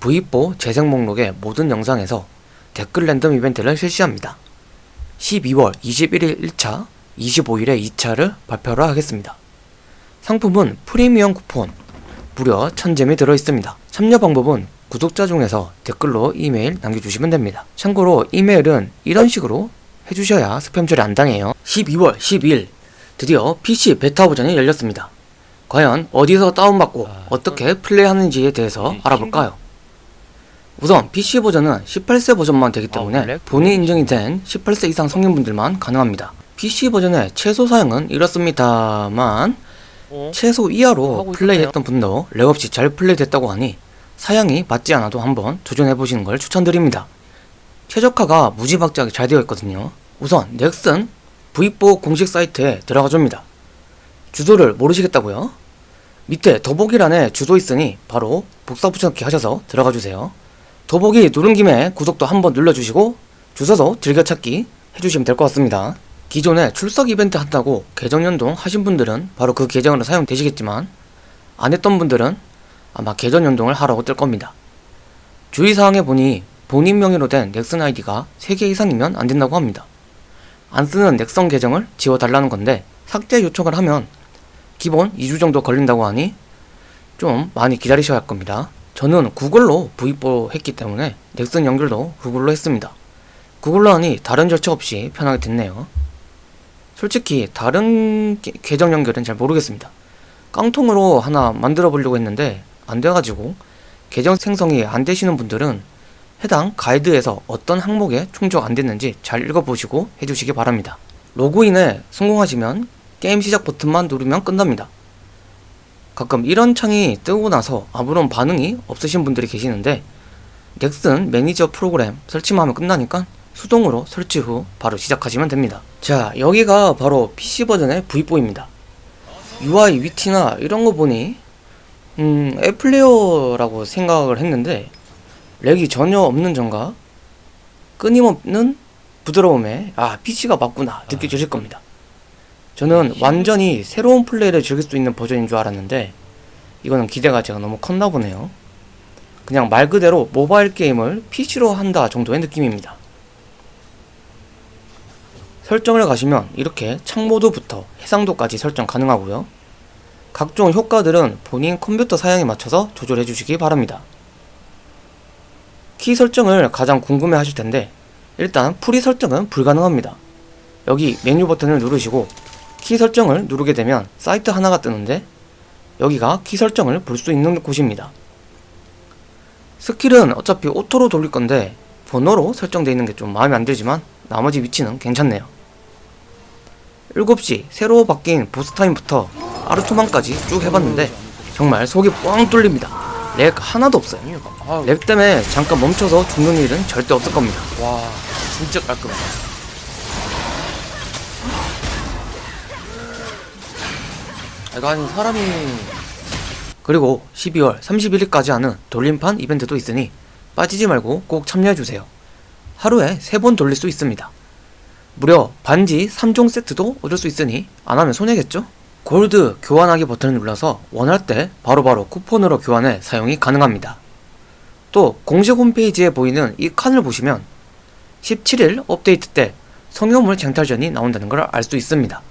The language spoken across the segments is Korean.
V4 재생 목록의 모든 영상에서 댓글 랜덤 이벤트를 실시합니다. 12월 21일 1차, 25일에 2차를 발표를 하겠습니다. 상품은 프리미엄 쿠폰, 무려 1000잼이 들어있습니다. 참여 방법은 구독자 중에서 댓글로 이메일 남겨주시면 됩니다. 참고로 이메일은 이런 식으로 해주셔야 스팸 처리 안 당해요. 12월 12일 드디어 PC 베타 버전이 열렸습니다. 과연 어디서 다운받고 아, 어떻게 플레이하는지에 대해서 이 알아볼까요? 우선 PC 버전은 18세 버전만 되기 때문에 아, 블랙? 본인 인증이 된 18세 이상 성인분들만 가능합니다. PC 버전의 최소 사양은 이렇습니다만 어? 최소 이하로 플레이했던 분도 렉 없이 잘 플레이됐다고 하니 사양이 맞지 않아도 한번 도전해보시는 걸 추천드립니다. 최적화가 무지막지하게 잘 되어 있거든요. 우선 넥슨 V4 공식 사이트에 들어가 줍니다. 주소를 모르시겠다고요? 밑에 더보기란에 주소 있으니 바로 복사 붙여넣기 하셔서 들어가 주세요. 더보기 누른 김에 구독도 한번 눌러주시고 주소도 즐겨찾기 해주시면 될 것 같습니다. 기존에 출석 이벤트 한다고 계정 연동 하신 분들은 바로 그 계정으로 사용되시겠지만 안 했던 분들은 아마 계정 연동을 하라고 뜰 겁니다. 주의사항에 보니 본인 명의로 된 넥슨 아이디가 3개 이상이면 안 된다고 합니다. 안 쓰는 넥선 계정을 지워달라는 건데 삭제 요청을 하면 기본 2주 정도 걸린다고 하니 좀 많이 기다리셔야 할 겁니다. 저는 구글로 V4 했기 때문에 넥슨 연결도 구글로 했습니다. 구글로 하니 다른 절차 없이 편하게 됐네요. 솔직히 다른 게- 계정 연결은 잘 모르겠습니다. 깡통으로 하나 만들어 보려고 했는데 안 돼가지고 계정 생성이 안 되시는 분들은 해당 가이드에서 어떤 항목에 충족 안 됐는지 잘 읽어보시고 해주시기 바랍니다. 로그인에 성공하시면 게임 시작 버튼만 누르면 끝납니다. 가끔 이런 창이 뜨고 나서 아무런 반응이 없으신 분들이 계시는데 넥슨 매니저 프로그램 설치만 하면 끝나니까 수동으로 설치 후 바로 시작하시면 됩니다. 자, 여기가 바로 PC 버전의 V4입니다. UI 위티나 이런 거 보니 음, 애플레어라고 생각을 했는데 렉이 전혀 없는 점과 끊임없는 부드러움에 아 PC가 맞구나 느껴지실 겁니다. 저는 완전히 새로운 플레이를 즐길 수 있는 버전인 줄 알았는데 이거는 기대가 제가 너무 컸나 보네요. 그냥 말 그대로 모바일 게임을 PC로 한다 정도의 느낌입니다. 설정을 가시면 이렇게 창모드부터 해상도까지 설정 가능하고요. 각종 효과들은 본인 컴퓨터 사양에 맞춰서 조절해 주시기 바랍니다. 키 설정을 가장 궁금해 하실 텐데 일단 프리 설정은 불가능합니다. 여기 메뉴 버튼을 누르시고 키 설정을 누르게 되면 사이트 하나가 뜨는데 여기가 키 설정을 볼 수 있는 곳입니다. 스킬은 어차피 오토로 돌릴 건데 번호로 설정되어 있는 게 좀 마음에 안 들지만 나머지 위치는 괜찮네요. 7시 새로 바뀐 보스 타임부터 아르토만까지 쭉 해봤는데 정말 속이 뻥 뚫립니다. 렉 하나도 없어요. 아, 렉 때문에 잠깐 멈춰서 죽는 일은 절대 없을 겁니다. 와, 진짜 깔끔해. 이 거 아니 사람이 그리고 12월 31일까지 하는 돌림판 이벤트도 있으니 빠지지 말고 꼭 참여해주세요. 하루에 3번 돌릴 수 있습니다. 무려 반지 3종 세트도 얻을 수 있으니 안 하면 손해겠죠? 골드 교환하기 버튼을 눌러서 원할 때 바로바로 쿠폰으로 교환해 사용이 가능합니다. 또 공식 홈페이지에 보이는 이 칸을 보시면 17일 업데이트 때 성형물 쟁탈전이 나온다는 걸 알 수 있습니다.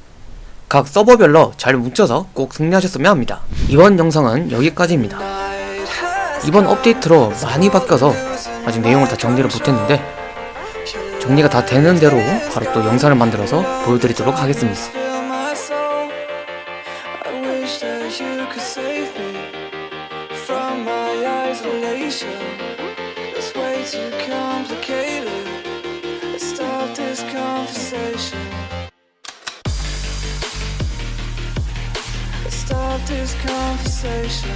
각 서버별로 잘 뭉쳐서 꼭 승리하셨으면 합니다. 이번 영상은 여기까지입니다. 이번 업데이트로 많이 바뀌어서 아직 내용을 다 정리를 못했는데 정리가 다 되는 대로 바로 또 영상을 만들어서 보여드리도록 하겠습니다. This conversation. This conversation.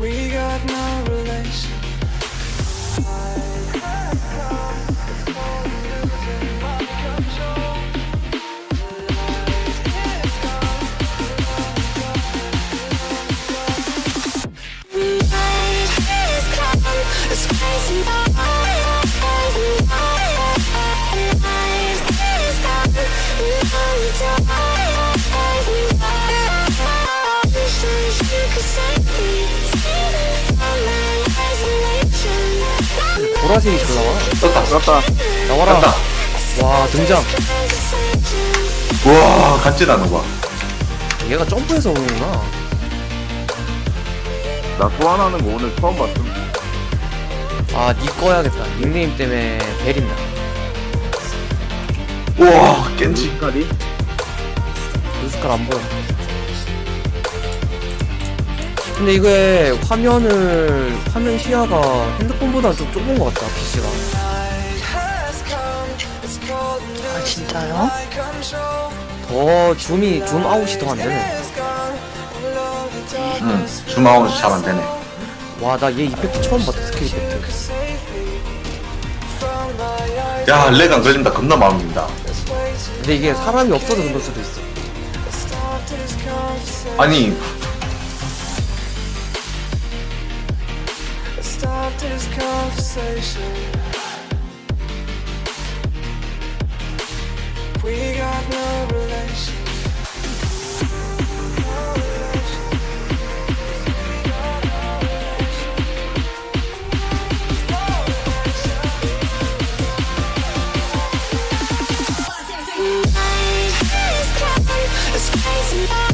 We got no 보라색이 잘 나와. 떴다 떴다 나와라. 떴다 와 등장. 우와 간지나는 거 얘가 점프해서 오는구나. 나 소환하는 거 오늘 처음 봤음. 아, 니 꺼야겠다. 닉네임 때문에 베린다. 우와 깬지 색깔이? 루스칼 안 보여. 근데 이게 화면을 화면 시야가 핸드폰보다 좀 좁은 것 같다 PC가. 아 진짜요? 더 줌이 줌 아웃이 더 안 되네. 응 주마우는 잘안 되네 와 나 얘 이펙트 처음 봤다 스킬 이펙트. 야 렉 안 걸린다 겁나 마음입니다 근데 이게 사람이 없어서 그럴 수도 있어. 아니. tonight